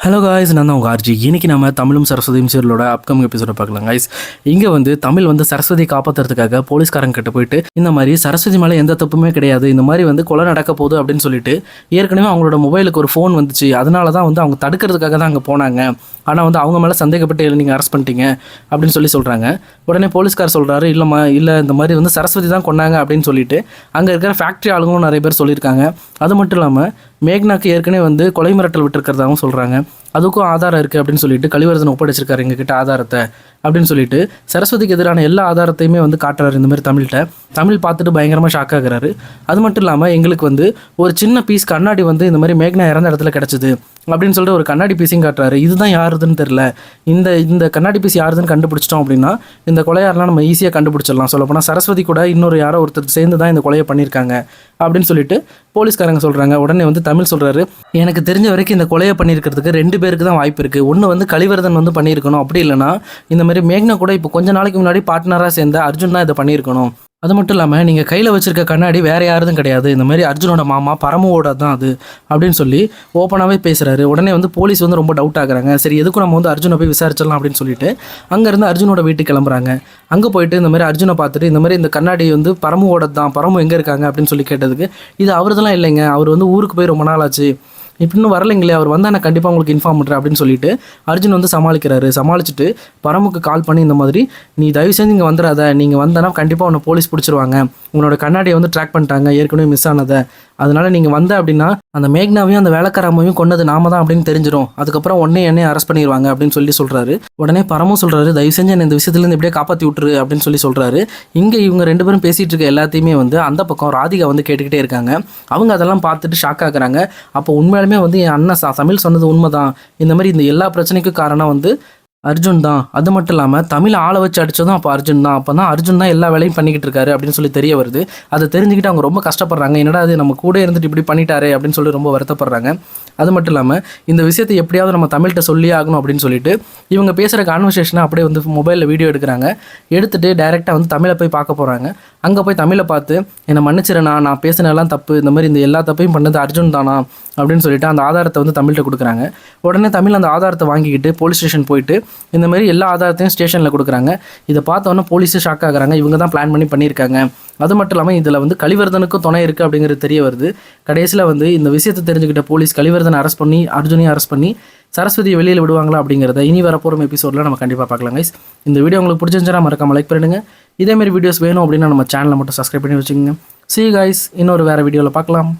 Hello guys நான் தான் உங்கள் ஆர்ஜி இன்னைக்கு நம்ம தமிழும் சரஸ்வதியும் சீரியலோட அப்கமிங் எபிசோட பார்க்கலாம் காய்ஸ் இங்கே வந்து தமிழ் வந்து சரஸ்வதி காப்பாற்றுறதுக்காக போலீஸ்காரங்க கிட்ட போயிட்டு இந்த மாதிரி சரஸ்வதி மேலே எந்த தப்புமே கிடையாது இந்த மாதிரி வந்து கொலை நடக்க போகுது அப்படின்னு சொல்லிட்டு ஏற்கனவே அவங்களோட மொபைலுக்கு ஒரு ஃபோன் வந்துச்சு. அதனால தான் வந்து அவங்க தடுக்கிறதுக்காக தான் அங்கே போனாங்க. ஆனால் வந்து அவங்க மேலே சந்தேகப்பட்டு நீங்கள் அரெஸ்ட் பண்ணிட்டீங்க அப்படின்னு சொல்லி சொல்கிறாங்க உடனே போலீஸ்கார் சொல்கிறாரு இல்லைம்மா இல்லை இந்த மாதிரி வந்து சரஸ்வதி தான் கொண்டாங்க அப்படின்னு சொல்லிட்டு அங்கே இருக்கிற ஃபேக்ட்ரி ஆளுங்களும் நிறைய பேர் சொல்லியிருக்காங்க. அது மட்டும் இல்லாமல் மேக்னாக்கு ஏற்கனவே வந்து கொலை மிரட்டல் விட்டுருக்கிறதாகவும் சொல்கிறாங்க அதுக்கும் ஆதாரம் இருக்குது அப்படின்னு சொல்லிட்டு கலிவரதன் ஒப்படைச்சிருக்காரு எங்ககிட்ட ஆதாரத்தை அப்படின்னு சொல்லிட்டு சரஸ்வதிக்கு எதிரான எல்லா ஆதாரத்தையுமே வந்து காட்டுறாரு இந்த மாதிரி தமிழ்கிட்ட தமிழ் பார்த்துட்டு பயங்கரமாக ஷாக் ஆகுறாரு. அது மட்டும் இல்லாமல் எங்களுக்கு வந்து ஒரு சின்ன பீஸ் கண்ணாடி வந்து இந்த மாதிரி மேக்னா இறந்த இடத்துல கிடச்சிது. அப்படின்னு சொல்லிட்டு ஒரு கண்ணாடி பீஸையும் காட்டுறாரு. இதுதான் யாருதுன்னு தெரில இந்த இந்த கண்ணாடி பீஸ் யாருதுன்னு கண்டுபிடிச்சிட்டோம் அப்படின்னா இந்த கொலையாரெலாம் நம்ம ஈஸியாக கண்டுபிடிச்சிடலாம். சொல்லப்போனால் சரஸ்வதி கூட இன்னொரு யாரோ ஒருத்தர் சேர்ந்து தான் இந்த கொலையை பண்ணியிருக்காங்க அப்படின்னு சொல்லிட்டு போலீஸ்காரங்க சொல்கிறாங்க உடனே வந்து தமிழ் சொல்கிறாரு எனக்கு தெரிஞ்ச வரைக்கும் இந்த கொலையை பண்ணியிருக்கிறதுக்கு ரெண்டு பேருக்கு தான் வாய்ப்பு இருக்குது ஒன்று வந்து கழிவர்தன் வந்து பண்ணியிருக்கணும். அப்படி இல்லைன்னா இந்த மாதிரி மேக்னா கூட இப்போ கொஞ்ச நாளைக்கு முன்னாடி பார்ட்னராக சேர்ந்த அர்ஜுன் தான் இதை பண்ணியிருக்கணும். அது மட்டும் இல்லாமல் நீங்கள் கையில் வச்சுருக்க கண்ணாடி வேறு யாரும் கிடையாது. இந்த மாதிரி அர்ஜுனோட மாமா பரமுவோட தான் அது அப்படின்னு சொல்லி ஓப்பனாகவே பேசுகிறாரு உடனே வந்து போலீஸ் வந்து ரொம்ப டவுட் ஆகுறாங்க. சரி எதுக்கும் நம்ம வந்து அர்ஜுனை போய் விசாரிச்சிடலாம் அப்படின்னு சொல்லிட்டு அங்கேருந்து அர்ஜுனோட வீட்டுக்கு கிளம்புறாங்க. அங்கே போயிட்டு இந்த மாதிரி அர்ஜுனை பார்த்துட்டு இந்த மாதிரி இந்த கண்ணாடி வந்து பரமுவோட தான் பரமு எங்கே இருக்காங்க அப்படின்னு சொல்லி கேட்டதுக்கு இது அவர்தெல்லாம் இல்லைங்க. அவர் வந்து ஊருக்கு போய் ரொம்ப நாள் ஆச்சு இப்போ இன்னும் வரலைங்களே அவர் வந்தால் நான் கண்டிப்பாக உங்களுக்கு இன்ஃபார்ம் பண்ணுறேன் அப்படின்னு சொல்லிட்டு அர்ஜுன் வந்து சமாளிக்கிறாரு. சமாளிச்சுட்டு பரமுக்கு கால் பண்ணி இந்த மாதிரி நீ தயவு செஞ்சு இங்கே வந்துடாத. நீங்கள் வந்தனா கண்டிப்பாக உன்னை போலீஸ் பிடிச்சிருவாங்க. உன்னோட கண்ணாடியை வந்து ட்ராக் பண்ணிட்டாங்க. ஏற்கனவே மிஸ் ஆனதை. அதனால நீங்கள் வந்த அப்படின்னா அந்த மேக்னாவையும் அந்த வேலைக்காரமையும் கொண்டது நாம தான் அப்படின்னு தெரிஞ்சிடும் அதுக்கப்புறம் உடனே என்னைய அரெஸ்ட் பண்ணிடுவாங்க அப்படின்னு சொல்லி சொல்கிறாரு உடனே பரமும் சொல்கிறாரு தயவு செஞ்சு என்ன இந்த விஷயத்துலேருந்து இப்படியே காப்பாற்றி விட்டுரு அப்படின்னு சொல்லி சொல்கிறாரு இங்கே இவங்க ரெண்டு பேரும் பேசிகிட்டு இருக்க எல்லாத்தையுமே வந்து அந்த பக்கம் ராதிகா வந்து கேட்டுக்கிட்டே இருக்காங்க. அவங்க அதெல்லாம் பார்த்துட்டு ஷாக் ஆகுறாங்க. அப்போ உண்மையாலுமே வந்து என் அண்ணன் ச- தமிழ் சொன்னது உண்மைதான். இந்த மாதிரி இந்த எல்லா பிரச்சனைக்கும் காரணம் வந்து அர்ஜுன் தான். அது மட்டும் இல்லாமல் தமிழ் ஆளை வச்சு அடிச்சதும் அப்போ அர்ஜுன் தான். அப்போ தான் அர்ஜுன் தான் எல்லா வேலையும் பண்ணிக்கிட்டு இருக்காரு அப்படின்னு சொல்லி தெரிய வருது. அதை தெரிஞ்சுக்கிட்டு அவங்க ரொம்ப கஷ்டப்படுறாங்க. என்னடா அது நம்ம கூட இருந்துட்டு இப்படி பண்ணிட்டாரு அப்படின்னு சொல்லி ரொம்ப வருத்தப்படுறாங்க. அது மட்டும் இல்லாமல் இந்த விஷயத்தை எப்படியாவது நம்ம தமிழ்கிட்ட சொல்லி ஆகணும் அப்படின்னு சொல்லிட்டு இவங்க பேசுகிற கான்வர்சேஷனை அப்படியே வந்து மொபைலில் வீடியோ எடுக்கிறாங்க. எடுத்துகிட்டு டைரெக்டாக வந்து தமிழை போய் பார்க்க போகிறாங்க அங்கே போய் தமிழை பார்த்து என்னை மன்னிச்சிடண்ணா நான் பேசினெல்லாம் தப்பு. இந்த மாதிரி இந்த எல்லா தப்பையும் பண்ணது அர்ஜுன் தானா? அப்படின்னு சொல்லிட்டு அந்த ஆதாரத்தை வந்து தமிழ்கிட்ட கொடுக்குறாங்க. உடனே தமிழ் அந்த ஆதாரத்தை வாங்கிக்கிட்டு போலீஸ் ஸ்டேஷன் போயிட்டு இந்த மாதிரி எல்லா ஆதாரத்தையும் ஸ்டேஷனில் கொடுக்குறாங்க. இதை பார்த்தோன்னே போலீஸு ஷாக் ஆகுறாங்க. இவங்க தான் பிளான் பண்ணி பண்ணியிருக்காங்க. அது மட்டும் இல்லாமல் இதில் வந்து கலிவர்தனுக்கும் துணை இருக்குது அப்படிங்கிறது தெரிய வருது. கடைசியில் வந்து இந்த விஷயத்தை தெரிஞ்சுக்கிட்ட போலீஸ் கலிவர்தனை அரெஸ்ட் பண்ணி அர்ஜுனையும் அரெஸ்ட் பண்ணி சரஸ்வதியை வெளியில் விடுவாங்களா அப்படிங்கிறத இனி வரப்போகிற எபிசோடில் நம்ம கண்டிப்பாக பார்க்கலாம் கைஸ் இந்த வீடியோ உங்களுக்கு பிடிச்சிருந்துச்சுன்னா மறக்காம லைக் பண்ணிடுங்க. இதேமாரி வீடியோஸ் வேணும் அப்படின்னா நம்ம சேனலை மட்டும் சப்ஸ்கிரைப் பண்ணி வச்சுக்கோங்க. சி கைஸ் இன்னொரு வேறு வீடியோவில் பார்க்கலாம்.